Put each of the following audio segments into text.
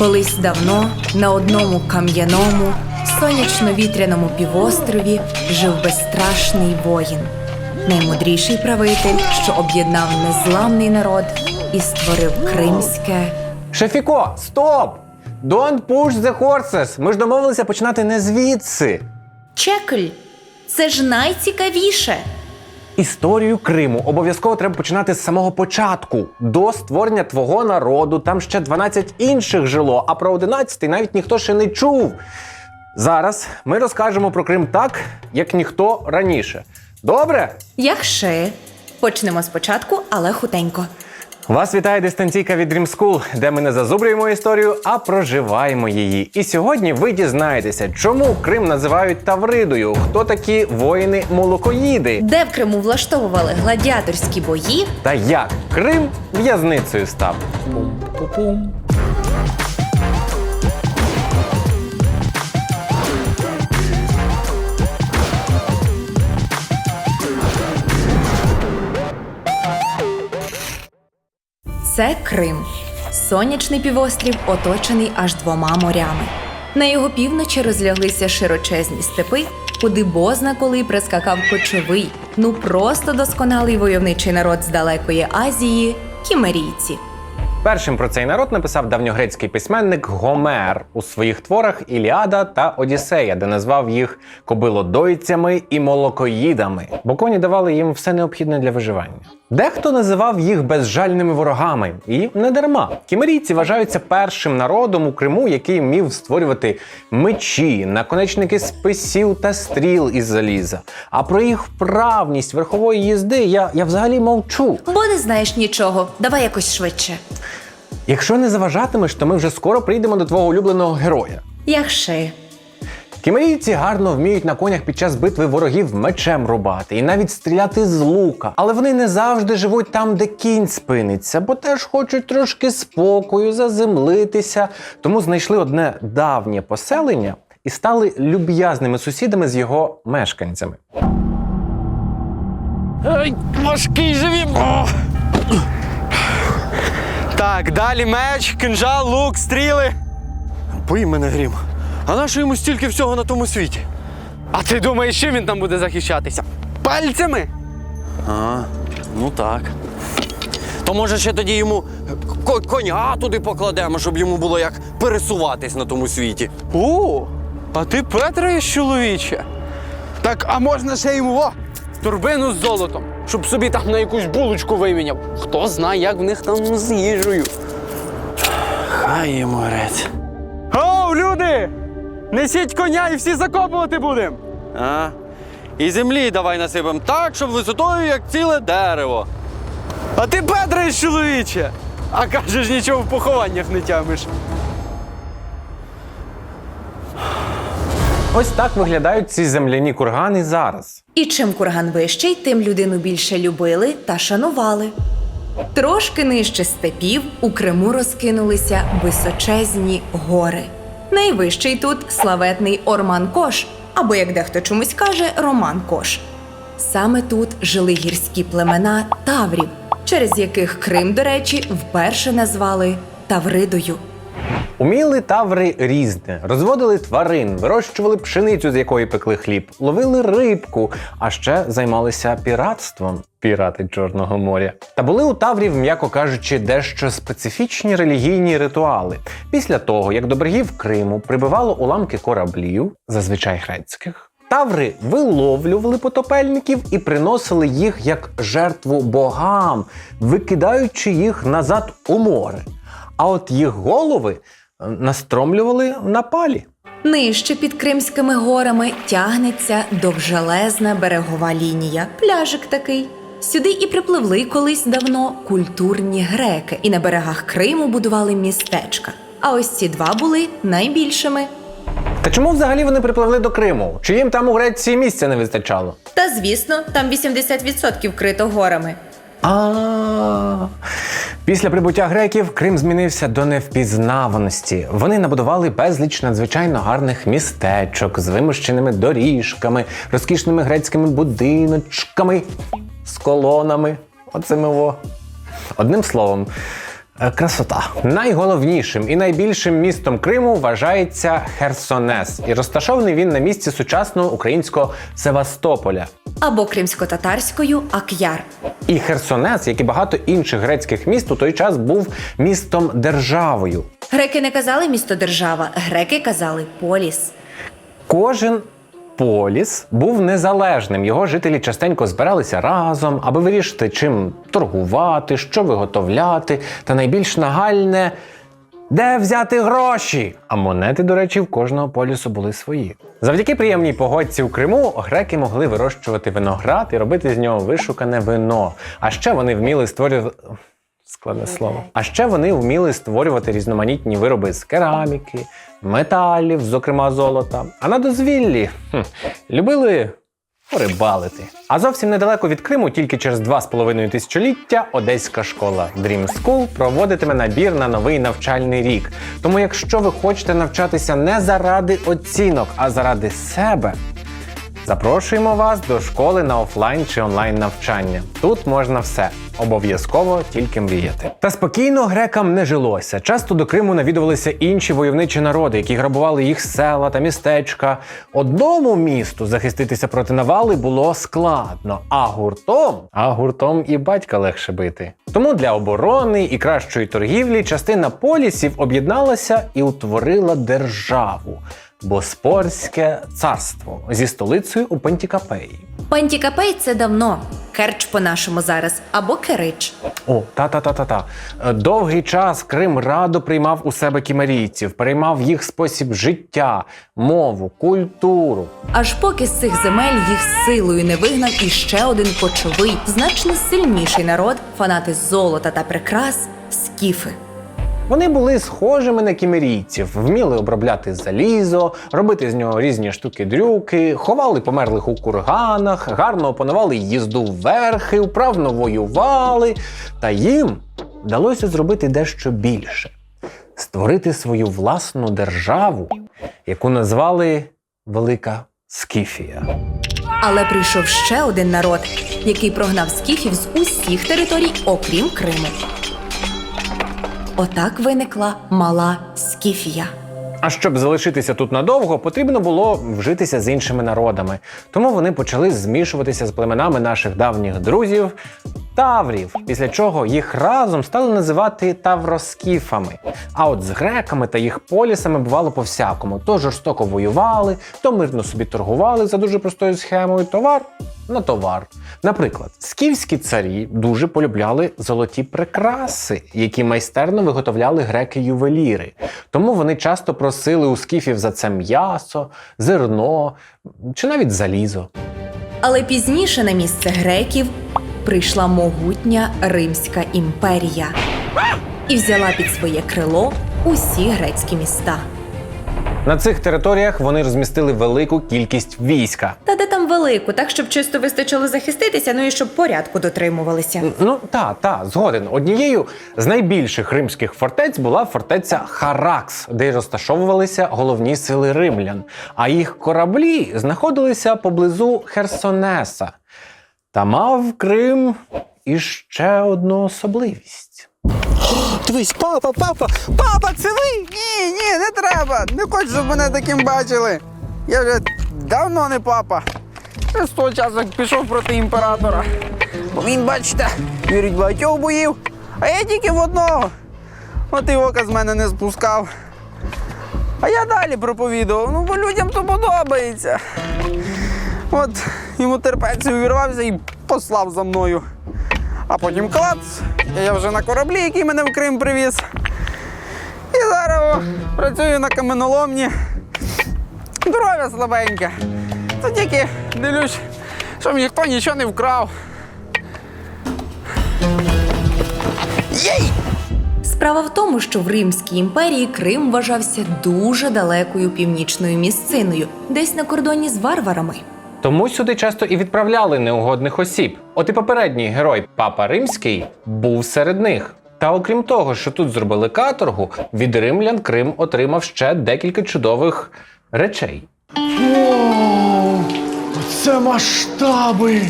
Колись давно на одному кам'яному, сонячно-вітряному півострові жив безстрашний воїн, наймудріший правитель, що об'єднав незламний народ і створив кримське. Шефіко, стоп! Don't push the horses! Ми ж домовилися починати не звідси. Чекль. Це ж найцікавіше. Історію Криму обов'язково треба починати з самого початку. До створення твого народу там ще 12 інших жило, а про 11 навіть ніхто ще не чув. Зараз ми розкажемо про Крим так, як ніхто раніше. Добре? Як ще? Почнемо спочатку, але хутенько. Вас вітає дистанційка від Dream School, де ми не зазубрюємо історію, а проживаємо її. І сьогодні ви дізнаєтеся, чому Крим називають Тавридою, хто такі воїни-молокоїди, Де в Криму влаштовували гладіаторські бої, та як Крим в'язницею став. Пум-пу-пум. Це Крим. Сонячний півострів оточений аж двома морями. На його півночі розляглися широчезні степи, куди бозна коли прискакав кочовий, ну просто досконалий войовничий народ з далекої Азії кімерійці. Першим про цей народ написав давньогрецький письменник Гомер у своїх творах Іліада та Одіссея, де назвав їх кобилодойцями і молокоїдами, бо коні давали їм все необхідне для виживання. Дехто називав їх безжальними ворогами, і не дарма. Кімерійці вважаються першим народом у Криму, який вмів створювати мечі, наконечники списів та стріл із заліза. А про їх вправність верхової їзди я, я взагалі мовчу. Бо не знаєш нічого, давай якось швидше. Якщо не заважатимеш, то ми вже скоро прийдемо до твого улюбленого героя. Ще? Кімерійці гарно вміють на конях під час битви ворогів мечем рубати і навіть стріляти з лука. Але вони не завжди живуть там, де кінь спиниться, бо теж хочуть трошки спокою, заземлитися. Тому знайшли одне давнє поселення і стали люб'язними сусідами з його мешканцями. Ай, важкий живі. Так, далі меч, кинжал, лук, стріли. Бий мене грім. А нащо йому стільки всього на тому світі? А ти думаєш, чим він там буде захищатися? Пальцями? А, ну так. То може ще тоді йому ко- коня туди покладемо, щоб йому було як пересуватись на тому світі. О, а ти Петра чоловіче. Так, а можна ще йому о, турбину з золотом, щоб собі там на якусь булочку виміняв. Хто знає, як в них там з їжею. Хай йому грець. Оу, люди! Несіть коня і всі закопувати будемо. А? І землі давай насипем так, щоб висотою, як ціле дерево. А ти Петра чоловіче! А кажеш, нічого в похованнях не тямиш. Ось так виглядають ці земляні кургани зараз. І чим курган вищий, тим людину більше любили та шанували. Трошки нижче степів у Криму розкинулися височезні гори. Найвищий тут славетний Орман Кош, або як дехто чомусь каже, Роман Кош. Саме тут жили гірські племена Таврів, через яких Крим, до речі, вперше назвали Тавридою. Уміли таври різне, розводили тварин, вирощували пшеницю, з якої пекли хліб, ловили рибку, а ще займалися піратством. Пірати Чорного моря. Та були у таврів, м'яко кажучи, дещо специфічні релігійні ритуали. Після того, як до берегів Криму прибивало уламки кораблів, зазвичай грецьких, таври виловлювали потопельників і приносили їх як жертву богам, викидаючи їх назад у море. А от їх голови е, настромлювали на палі. Нижче під Кримськими горами тягнеться довжелезна берегова лінія, пляжик такий. Сюди і припливли колись давно культурні греки, і на берегах Криму будували містечка. А ось ці два були найбільшими. Та чому взагалі вони припливли до Криму? Чи їм там у Греції місця не вистачало? Та звісно, там 80% крито горами. А після прибуття греків Крим змінився до невпізнаваності. Вони набудували безліч надзвичайно гарних містечок з вимощеними доріжками, розкішними грецькими будиночками з колонами. Оцими во. Одним словом, Красота. Найголовнішим і найбільшим містом Криму вважається Херсонес, і розташований він на місці сучасного українського Севастополя. Або кримсько-татарською Ак'яр. І Херсонес, як і багато інших грецьких міст, у той час був містом державою. Греки не казали місто держава, греки казали поліс. Кожен поліс був незалежним. Його жителі частенько збиралися разом, аби вирішити, чим торгувати, що виготовляти, та найбільш нагальне. Де взяти гроші? А монети, до речі, в кожного полісу були свої. Завдяки приємній погодці у Криму греки могли вирощувати виноград і робити з нього вишукане вино. А ще вони вміли створювати. Складне слово. А ще вони вміли створювати різноманітні вироби з кераміки, металів, зокрема золота. А на дозвіллі хм, любили порибалити. А зовсім недалеко від Криму, тільки через два з половиною тисячоліття, одеська школа Dream School проводитиме набір на новий навчальний рік. Тому, якщо ви хочете навчатися не заради оцінок, а заради себе, Запрошуємо вас до школи на офлайн чи онлайн навчання. Тут можна все. Обов'язково тільки мріяти. Та спокійно грекам не жилося. Часто до Криму навідувалися інші войовничі народи, які грабували їх села та містечка. Одному місту захиститися проти навали було складно, а гуртом, а гуртом і батька легше бити. Тому для оборони і кращої торгівлі частина полісів об'єдналася і утворила державу. Боспорське царство зі столицею у Пантікапеї. Пантікапей це давно. Керч по-нашому зараз або Керич. О, та-та-та-та-та. Довгий час Крим радо приймав у себе кімерійців, переймав їх спосіб життя, мову, культуру. Аж поки з цих земель їх силою не вигнав іще один кочовий, значно сильніший народ, фанати золота та прикрас скіфи. Вони були схожими на кімерійців, вміли обробляти залізо, робити з нього різні штуки-дрюки, ховали померлих у курганах, гарно опанували їзду верхи, вправно воювали. Та їм вдалося зробити дещо більше створити свою власну державу, яку назвали Велика Скіфія. Але прийшов ще один народ, який прогнав скіфів з усіх територій, окрім Криму. Отак виникла мала Скіфія. А щоб залишитися тут надовго, потрібно було вжитися з іншими народами. Тому вони почали змішуватися з племенами наших давніх друзів таврів, після чого їх разом стали називати тавроскіфами. А от з греками та їх полісами бувало по-всякому: то жорстоко воювали, то мирно собі торгували за дуже простою схемою товар на товар. Наприклад, скіфські царі дуже полюбляли золоті прикраси, які майстерно виготовляли греки-ювеліри. Тому вони часто просили у скіфів за це м'ясо, зерно чи навіть залізо. Але пізніше на місце греків прийшла могутня Римська імперія і взяла під своє крило усі грецькі міста. На цих територіях вони розмістили велику кількість війська. Та де там велику, так щоб чисто вистачило захиститися, ну і щоб порядку дотримувалися. Ну та, та, згоден. Однією з найбільших римських фортець була фортеця Харакс, де й розташовувалися головні сили римлян, а їх кораблі знаходилися поблизу Херсонеса. Та мав Крим іще одну особливість. Дивись, папа, папа, папа, це ви? Ні, ні, не треба. Не хочу, щоб мене таким бачили. Я вже давно не папа. Я з того часу пішов проти імператора. Бо він, бачите, вірить багатьох боїв, а я тільки в одного. От і ока з мене не спускав. А я далі проповідував, ну бо людям то подобається. От йому терпець увірвався і послав за мною. А потім клац, я вже на кораблі, який мене в Крим привіз. І зараз працюю на каменоломні. Здоров'я слабеньке. Це тільки дивлюсь, щоб ніхто нічого не вкрав. Єй! Справа в тому, що в Римській імперії Крим вважався дуже далекою північною місциною, десь на кордоні з варварами. Тому сюди часто і відправляли неугодних осіб. От і попередній герой Папа Римський був серед них. Та окрім того, що тут зробили каторгу, від римлян Крим отримав ще декілька чудових речей. Це масштаби!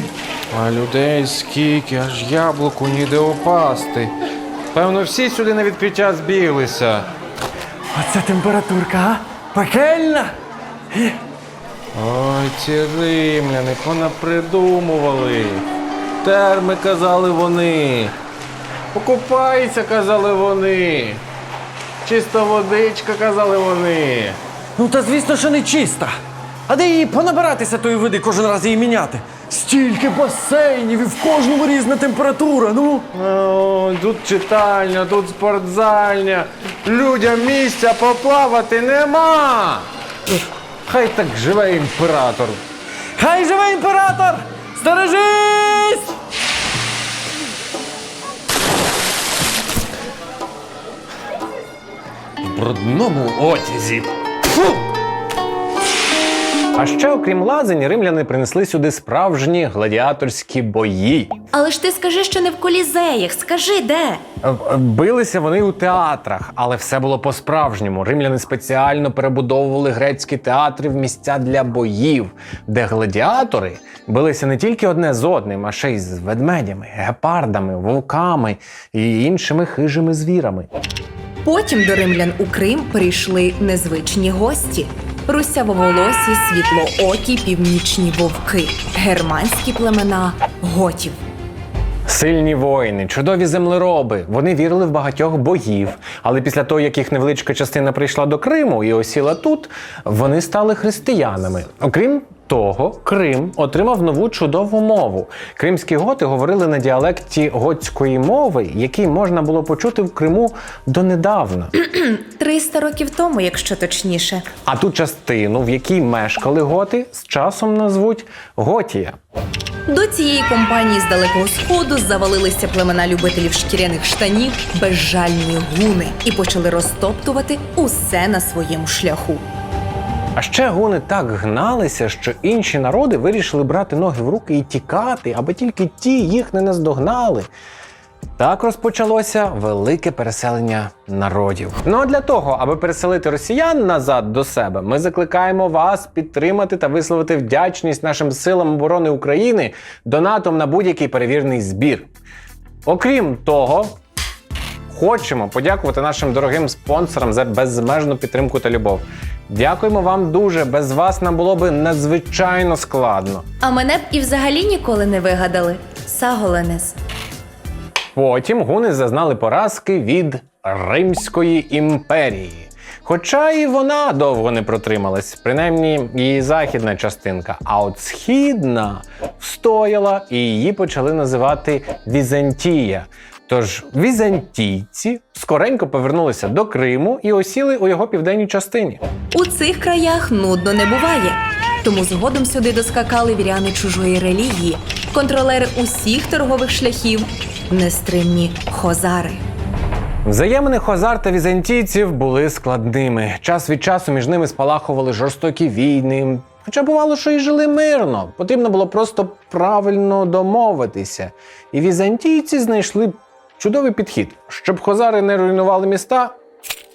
А людей скільки, аж яблуку ніде опасти. Певно, всі сюди на відкриття збіглися. Оце температурка, а? Пекельна! Ой, ці римляни понапридумували. Терми казали вони. Покупайся, казали вони. Чиста водичка, казали вони. Ну та звісно, що не чиста. А де її понабиратися тої води, кожен раз її міняти? Стільки басейнів і в кожному різна температура. Ну. О, тут читальня, тут спортзальня. Людям місця поплавати нема. Хай так живе імператор. Хай живе імператор! Стережись! В брудному одязі. А ще, окрім лазень, римляни принесли сюди справжні гладіаторські бої. Але ж ти скажи, що не в колізеях, скажи де. Е, е, Билися вони у театрах, але все було по-справжньому. Римляни спеціально перебудовували грецькі театри в місця для боїв, де гладіатори билися не тільки одне з одним, а ще й з ведмедями, гепардами, вовками і іншими хижими звірами. Потім до римлян у Крим прийшли незвичні гості. Русявоволосі, світлоокі, північні вовки, германські племена готів. Сильні воїни, чудові землероби. Вони вірили в багатьох богів. Але після того, як їх невеличка частина прийшла до Криму і осіла тут, вони стали християнами. Окрім того, Крим отримав нову чудову мову. Кримські готи говорили на діалекті готської мови, який можна було почути в Криму донедавна. 300 років тому, якщо точніше. А ту частину, в якій мешкали готи, з часом назвуть Готія. До цієї компанії з далекого сходу завалилися племена любителів шкіряних штанів, безжальні гуни і почали розтоптувати усе на своєму шляху. А ще гуни так гналися, що інші народи вирішили брати ноги в руки і тікати, аби тільки ті їх не наздогнали. Так розпочалося велике переселення народів. Ну а для того, аби переселити росіян назад до себе, ми закликаємо вас підтримати та висловити вдячність нашим силам оборони України донатом на будь-який перевірний збір. Окрім того, Хочемо подякувати нашим дорогим спонсорам за безмежну підтримку та любов. Дякуємо вам дуже. Без вас нам було би надзвичайно складно. А мене б і взагалі ніколи не вигадали. Саголенес. Потім гуни зазнали поразки від Римської імперії. Хоча і вона довго не протрималась, принаймні її західна частинка. А от східна встояла і її почали називати Візантія. Тож візантійці скоренько повернулися до Криму і осіли у його південній частині. У цих краях нудно не буває. Тому згодом сюди доскакали віряни чужої релігії, контролери усіх торгових шляхів, нестримні хозари. Взаємини хозар та візантійців були складними. Час від часу між ними спалахували жорстокі війни. Хоча бувало, що і жили мирно. Потрібно було просто правильно домовитися. І візантійці знайшли чудовий підхід. Щоб хозари не руйнували міста,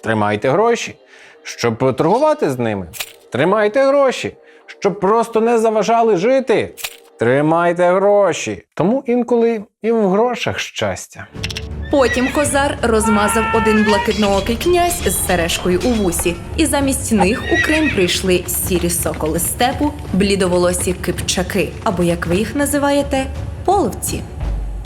тримайте гроші. Щоб торгувати з ними, тримайте гроші. Щоб просто не заважали жити, тримайте гроші. Тому інколи і в грошах щастя. Потім козар розмазав один блакитноокий князь з сережкою у вусі, і замість них у Крим прийшли сірі соколи степу, блідоволосі кипчаки, або як ви їх називаєте, половці.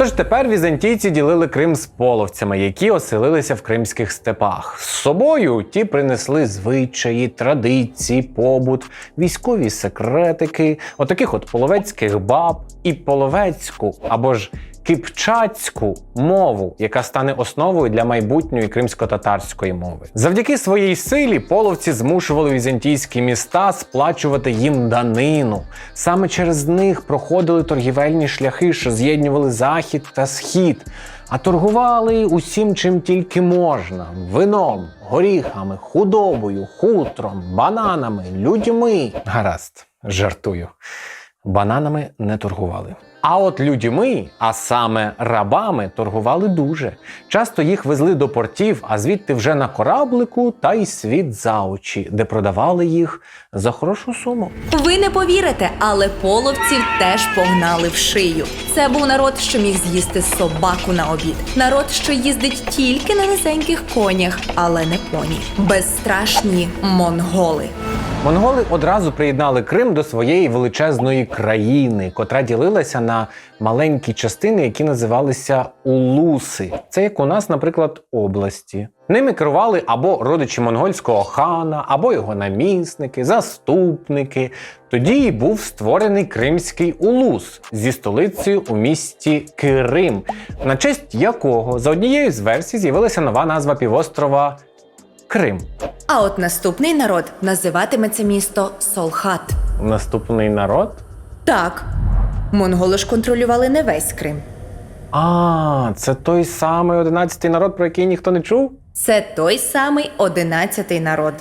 Тож тепер візантійці ділили Крим з половцями, які оселилися в кримських степах. З собою ті принесли звичаї, традиції, побут, військові секретики, отаких от половецьких баб і половецьку або ж кипчацьку мову, яка стане основою для майбутньої кримсько-татарської мови. Завдяки своїй силі половці змушували візантійські міста сплачувати їм данину. Саме через них проходили торгівельні шляхи, що з'єднували захід та схід. А торгували усім, чим тільки можна: вином, горіхами, худобою, хутром, бананами, людьми. Гаразд, жартую. Бананами не торгували. А от людьми, а саме рабами, торгували дуже. Часто їх везли до портів, а звідти вже на кораблику та й світ за очі, де продавали їх за хорошу суму. Ви не повірите, але половців теж погнали в шию. Це був народ, що міг з'їсти собаку на обід. Народ, що їздить тільки на низеньких конях, але не поні. Безстрашні монголи. Монголи одразу приєднали Крим до своєї величезної країни, котра ділилася на маленькі частини, які називалися улуси. Це як у нас, наприклад, області. Ними керували або родичі монгольського хана, або його намісники, заступники. Тоді і був створений Кримський улус зі столицею у місті Кирим, на честь якого за однією з версій з'явилася нова назва півострова Крим. А от наступний народ називатиметься місто Солхат. Наступний народ. Так, монголи ж контролювали не весь Крим. А, це той самий одинадцятий народ, про який ніхто не чув? Це той самий одинадцятий народ.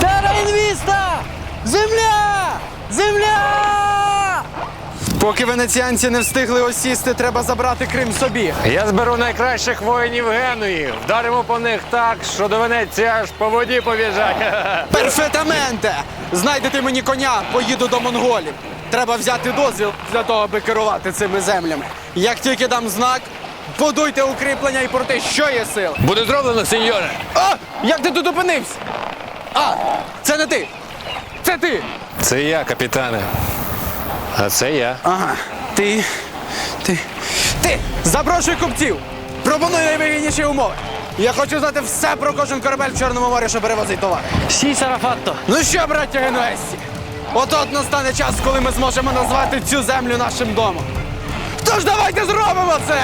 Терра інвіста! Земля! Земля! Поки венеціанці не встигли осісти, треба забрати Крим собі. Я зберу найкращих воїнів Генуї. Вдаримо по них так, що до Венеції аж по воді побіжать. Перфетаменте! Знайдете мені коня, поїду до монголів. Треба взяти дозвіл для того, аби керувати цими землями. Як тільки дам знак, будуйте укріплення і порти, що є сил. Буде зроблено, сеньоре. А! Як ти тут опинився? А, це не ти! Це ти! Це я, капітане. А це я. Ага. Ти. Ти. Ти! Запрошуй купців! Пропоную найвигідніші умови. Я хочу знати все про кожен корабель в Чорному морі, що перевозить товар. Сі, Сарафатто. Ну що, браття Генуесці? От-от настане час, коли ми зможемо назвати цю землю нашим домом. Тож давайте зробимо це!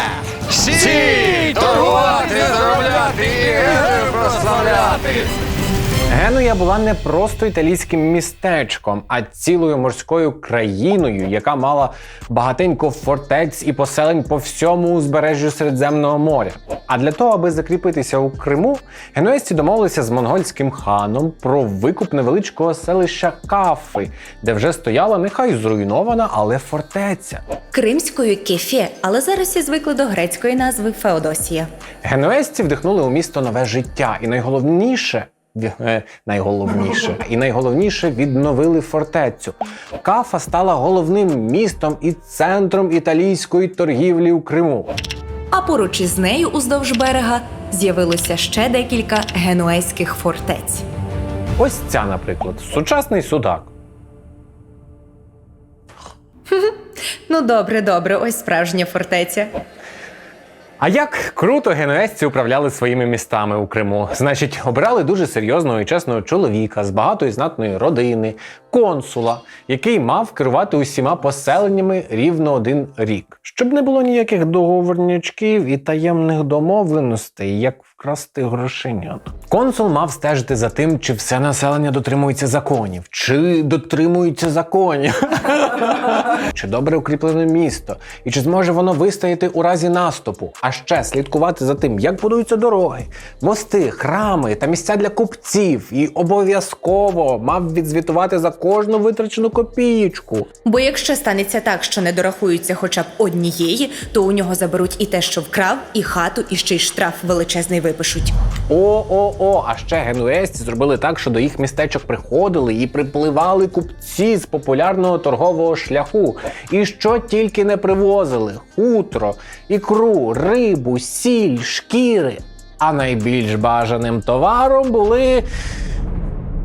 Всі Торгувати, заробляти і прославляти. Генуя була не просто італійським містечком, а цілою морською країною, яка мала багатенько фортець і поселень по всьому узбережжю Середземного моря. А для того, аби закріпитися у Криму, генуезці домовилися з монгольським ханом про викуп невеличкого селища Кафи, де вже стояла нехай зруйнована, але фортеця. Кримською кефе, але зараз всі звикли до грецької назви Феодосія. Генуезці вдихнули у місто нове життя, і найголовніше. Е, Найголовніше і найголовніше відновили фортецю. Кафа стала головним містом і центром італійської торгівлі у Криму. А поруч із нею уздовж берега з'явилося ще декілька генуезьких фортець. Ось ця, наприклад, сучасний судак. Ну добре, добре, ось справжня фортеця. А як круто генуезці управляли своїми містами у Криму? Значить, обирали дуже серйозного і чесного чоловіка з багатої знатної родини, консула, який мав керувати усіма поселеннями рівно один рік, щоб не було ніяких договорнячків і таємних домовленостей, як вкрасти грошенят. Консул мав стежити за тим, чи все населення дотримується законів, чи дотримується законів. Чи добре укріплене місто, і чи зможе воно вистояти у разі наступу? А ще слідкувати за тим, як будуються дороги, мости, храми та місця для купців, і обов'язково мав відзвітувати за кожну витрачену копієчку. Бо якщо станеться так, що не дорахуються хоча б однієї, то у нього заберуть і те, що вкрав, і хату, і ще й штраф величезний випишуть. О-о-о, а ще генуезці зробили так, що до їх містечок приходили і припливали купці з популярного торгового шляху. І що тільки не привозили: хутро, ікру, рибу, сіль, шкіри. А найбільш бажаним товаром були.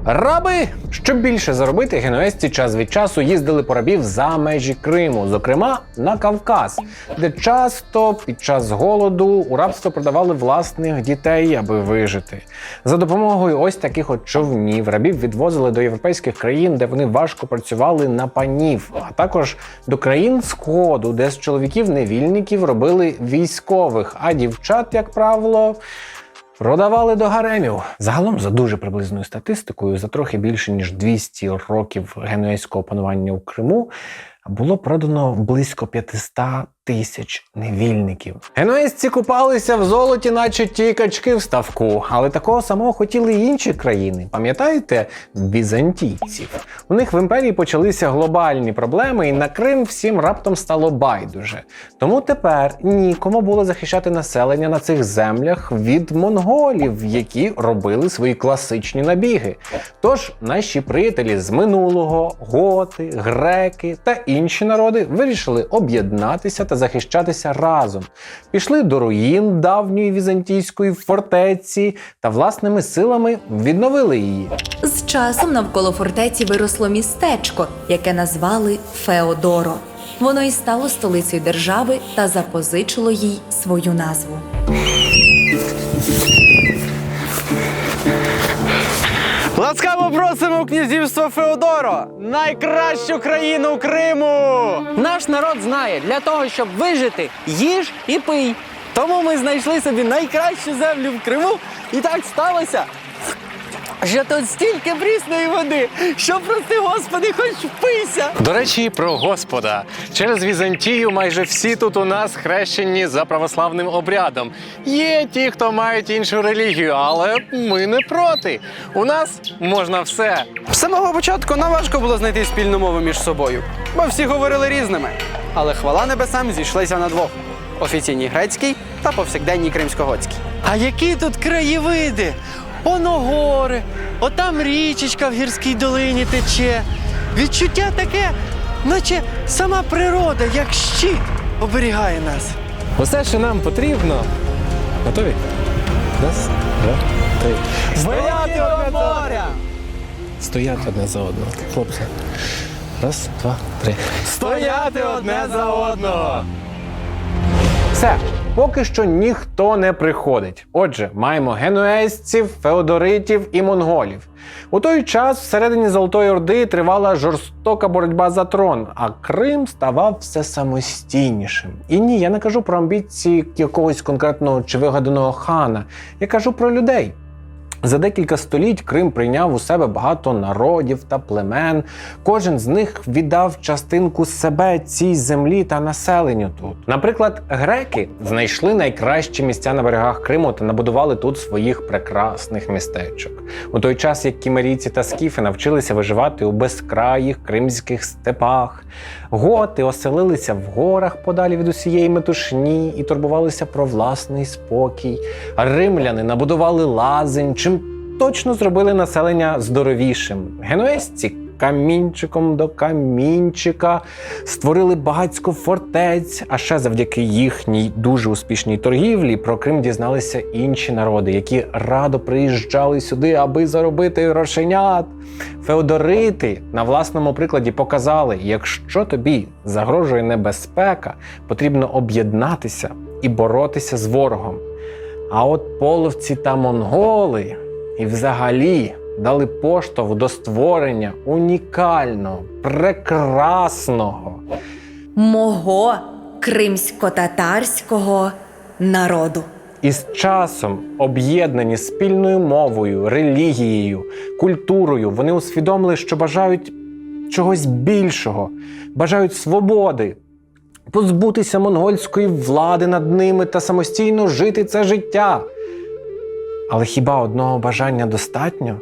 Раби, щоб більше заробити, генуезці час від часу їздили по рабів за межі Криму, зокрема на Кавказ, де часто під час голоду у рабство продавали власних дітей, аби вижити. За допомогою ось таких от човнів рабів відвозили до європейських країн, де вони важко працювали на панів, а також до країн Сходу, де з чоловіків-невільників робили військових, а дівчат, як правило. Продавали до гаремів. Загалом, за дуже приблизною статистикою, за трохи більше ніж 200 років генуейського панування у Криму, було продано близько 500 тисяч невільників. Генуезці купалися в золоті, наче ті качки в ставку, але такого самого хотіли й інші країни. Пам'ятаєте візантійців? У них в імперії почалися глобальні проблеми, і на Крим всім раптом стало байдуже. Тому тепер нікому було захищати населення на цих землях від монголів, які робили свої класичні набіги. Тож наші приятелі з минулого, готи, греки та інші народи вирішили об'єднатися та захищатися разом. Пішли до руїн давньої візантійської фортеці та власними силами відновили її. З часом навколо фортеці виросло містечко, яке назвали Феодоро. Воно і стало столицею держави та запозичило їй свою назву. Ласкаво просимо князівство Феодоро, найкращу країну Криму! Наш народ знає, для того, щоб вижити, їж і пий. Тому ми знайшли собі найкращу землю в Криму, і так сталося. Що тут стільки прісної води, що прости господи, хоч впийся. До речі, про Господа. Через Візантію майже всі тут у нас хрещені за православним обрядом. Є ті, хто мають іншу релігію, але ми не проти. У нас можна все. З самого початку нам важко було знайти спільну мову між собою, бо всі говорили різними. Але хвала небесам зійшлися на двох: офіційній грецькій та повсякденній кримськогоцькій. А які тут краєвиди? Оно гори, отам річечка в гірській долині тече. Відчуття таке, наче сама природа, як щит, оберігає нас. Усе, що нам потрібно. Готові? Раз, два, три. Стояти одне моря! Стояти одне за одного. Хлопці. Раз, два, три. Стояти одне за одного! Все, поки що ніхто не приходить. Отже, маємо генуезців, феодоритів і монголів. У той час всередині Золотої Орди тривала жорстока боротьба за трон, а Крим ставав все самостійнішим. І ні, я не кажу про амбіції якогось конкретного чи вигаданого хана. Я кажу про людей. За декілька століть Крим прийняв у себе багато народів та племен. Кожен з них віддав частинку себе цій землі та населенню тут. Наприклад, греки знайшли найкращі місця на берегах Криму та набудували тут своїх прекрасних містечок. У той час як кімерійці та скіфи навчилися виживати у безкраїх кримських степах. Готи оселилися в горах подалі від усієї метушні і турбувалися про власний спокій. Римляни набудували лазень, точно зробили населення здоровішим. Генуезці камінчиком до камінчика створили багатько фортець. А ще завдяки їхній дуже успішній торгівлі про Крим дізналися інші народи, які радо приїжджали сюди, аби заробити грошенят. Феодорити на власному прикладі показали, якщо тобі загрожує небезпека, потрібно об'єднатися і боротися з ворогом. А от половці та монголи і взагалі дали поштовх до створення унікального, прекрасного. Мого кримсько-татарського народу. І з часом, об'єднані спільною мовою, релігією, культурою, вони усвідомили, що бажають чогось більшого, бажають свободи, позбутися монгольської влади над ними та самостійно жити це життя. Але хіба одного бажання достатньо?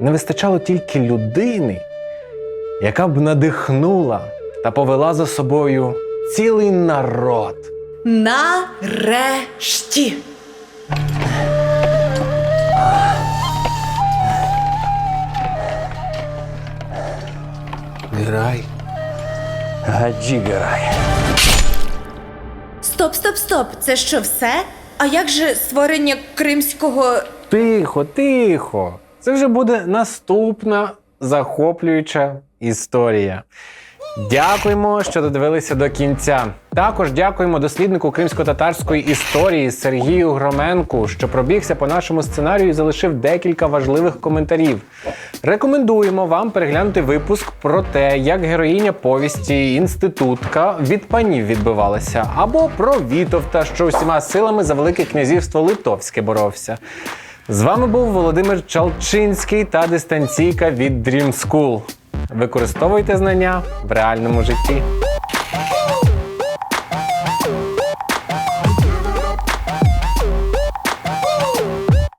Не вистачало тільки людини, яка б надихнула та повела за собою цілий народ. Нарешті. Грай. Гаджігерай. Стоп, стоп, стоп. Це що все? А як же створення кримського. Тихо, тихо. Це вже буде наступна захоплююча історія. Дякуємо, що додивилися до кінця. Також дякуємо досліднику кримсько-татарської історії Сергію Громенку, що пробігся по нашому сценарію і залишив декілька важливих коментарів. Рекомендуємо вам переглянути випуск про те, як героїня повісті інститутка від панів відбивалася, або про Вітовта, що усіма силами за Велике князівство Литовське боровся. З вами був Володимир Чалчинський та дистанційка від Dream School. Використовуйте знання в реальному житті.